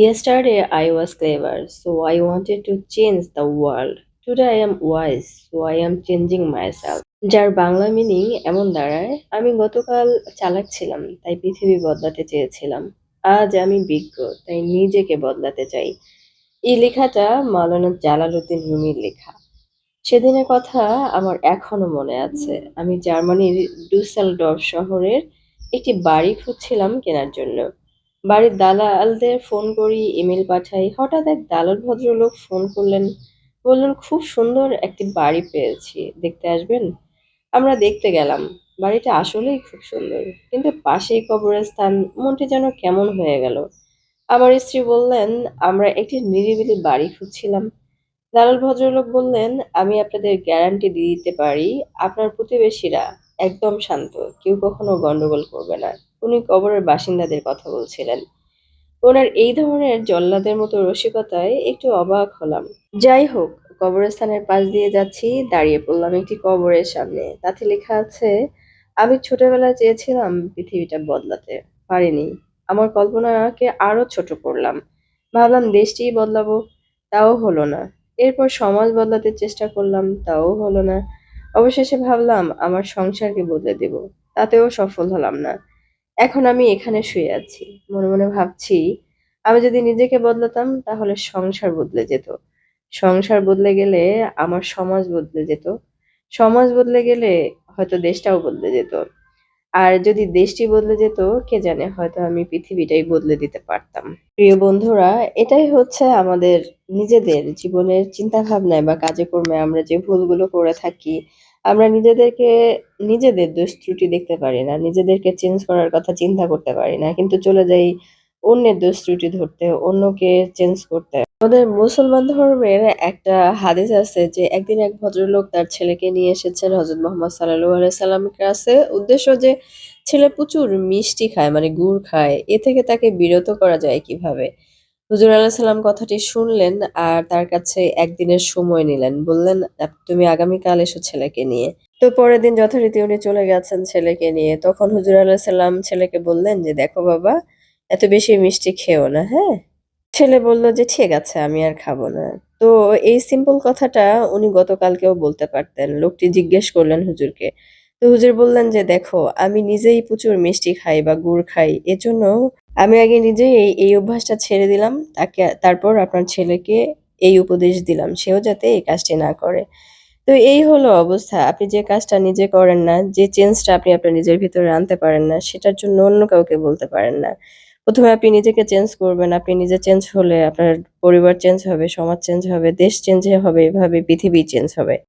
Yesterday I was clever, so I wanted to change the world. Today I am wise, so I am changing myself. যার Bangla meaning এমন দাঁড়ায় আমি গতকাল চালাক ছিলাম তাই পৃথিবী বদলাতে চেয়েছিলাম। আজ আমি বিজ্ঞ তাই নিজেকে বদলাতে চাই। এই লেখাটা মাওলানা জালালউদ্দিন রুমির লেখা। সেদিনের কথা আমার এখনও মনে আছে। আমি জার্মানির ডুসেলডর্ফ শহরের একটি বাড়ি খুঁজছিলাম কেনার জন্য। বাড়ির দালালদের ফোন করি, ইমেল পাঠাই। হঠাৎ এক দালাল ভদ্রলোক ফোন করলেন, বললেন, খুব সুন্দর একটি বাড়ি পেয়েছি, দেখতে আসবেন? আমরা দেখতে গেলাম, বাড়িটা আসলেই খুব সুন্দর, কিন্তু পাশেই কবরস্থান, মনটি যেন কেমন হয়ে গেল। আমার স্ত্রী বললেন, আমরা একটি নিরিবিলি বাড়ি খুঁজছিলাম। দালাল ভদ্রলোক বললেন, আমি আপনাদের গ্যারান্টি দিয়ে দিতে পারি, আপনার প্রতিবেশীরা একদম শান্ত, কেউ কখনো গন্ডগোল করবে না। উনি কবরের বাসিন্দাদের কথা বলছিলেন। ওনার এই ধরনের জল্লাদের মতো রসিকতায় একটু অবাক হলাম। যাই হোক, কবরস্থানের পাশ দিয়ে যাচ্ছি, দাঁড়িয়ে পড়লাম একটি কবরের সামনে। তাতে লেখা আছে, আমি ছোটবেলায় চেয়েছিলাম পৃথিবীটা বদলাতে। পারিনি। আমার কল্পনাকে আরও ছোট করলাম। ভাবলাম দেশটিই বদলাবো। তাও হলো না। এরপর সমাজ বদলাতে চেষ্টা করলাম। তাও হলো না। অবশেষে ভাবলাম, আমার সংসারকে বদলে দেব। তাতেও সফল হলাম না। এখন আমি এখানে শুয়ে আছি। মনে মনে ভাবছি, আমি যদি নিজেকে বদলাতাম তাহলে সংসার বদলে যেত। সংসার বদলে গেলে আমার সমাজ বদলে যেত। সমাজ বদলে গেলে হয়তো দেশটাও বদলে যেত। আর যদি দেশটি বদলে যেত, কে জানে হয়তো আমি পৃথিবীটাই বদলে দিতে পারতাম। প্রিয় বন্ধুরা, এটাই হচ্ছে আমাদের নিজেদের জীবনের চিন্তা ভাবনায় বা কাজে কর্মে আমরা যে ভুলগুলো করে থাকি আমরা নিজেদেরকে, নিজেদের দোষ ত্রুটি দেখতে পারি না, নিজেদেরকে চেঞ্জ করার কথা চিন্তা করতে পারি না, কিন্তু চলে যাই অন্যের দোষ ত্রুটি ধরতে, অন্যকে চেঞ্জ করতে। আমাদের মুসলমান ধর্মের একটা হাদিস আছে যে, একদিন এক ভদ্রলোক তার ছেলেকে নিয়ে এসেছেন হজরত মোহাম্মদ সাল্লাল্লাহু আলাইহি সাল্লামের কাছে। উদ্দেশ্য যে, ছেলে প্রচুর মিষ্টি খায় মানে গুড় খায়, এ থেকে তাকে বিরত করা যায় কীভাবে? হুজুর আল্লাহ সাল্লাম কথাটি শুনলেন আর তার কাছে একদিনের সময় নিলেন। বললেন "আপ- তুমি আগামীকাল এসো ছেলেকে নিয়ে। তো পরের দিন যথারীতি উনি চলে গেছেন ছেলেকে নিয়ে। তখন হুজুর আল্লাহ সাল্লাম ছেলেকে বললেন যে, দেখো বাবা, এত বেশি মিষ্টি খেও না হ্যাঁ? ছেলে বলল যে, ঠিক আছে, আমি আর খাব না। তো এই সিম্পল কথাটা উনি গতকালকেও বলতে পারতেন। লোকটি জিজ্ঞেস করলেন হুজুরকে। তো হুজুর বললেন যে, দেখো, আমি নিজেই প্রচুর মিষ্টি খাই বা গুড় খাই, এজন্য আমি আগে নিজেই এই এই অভ্যাসটা ছেড়ে দিলাম। তাকে, তারপর আপনার ছেলেকে এই উপদেশ দিলাম। সেও যাতে এই কাজটি না করে। তো এই হলো অবস্থা। আপনি যে কাজটা নিজে করেন না, যে চেঞ্জটা আপনি আপনার নিজের ভিতরে আনতে পারেন না, সেটার জন্য অন্য কাউকে বলতে পারেন না। প্রথমে আপনি নিজেকে চেঞ্জ করবেন। আপনি নিজে চেঞ্জ হলে আপনার পরিবার চেঞ্জ হবে, সমাজ চেঞ্জ হবে, দেশ চেঞ্জ হবে, এভাবে পৃথিবী চেঞ্জ হবে।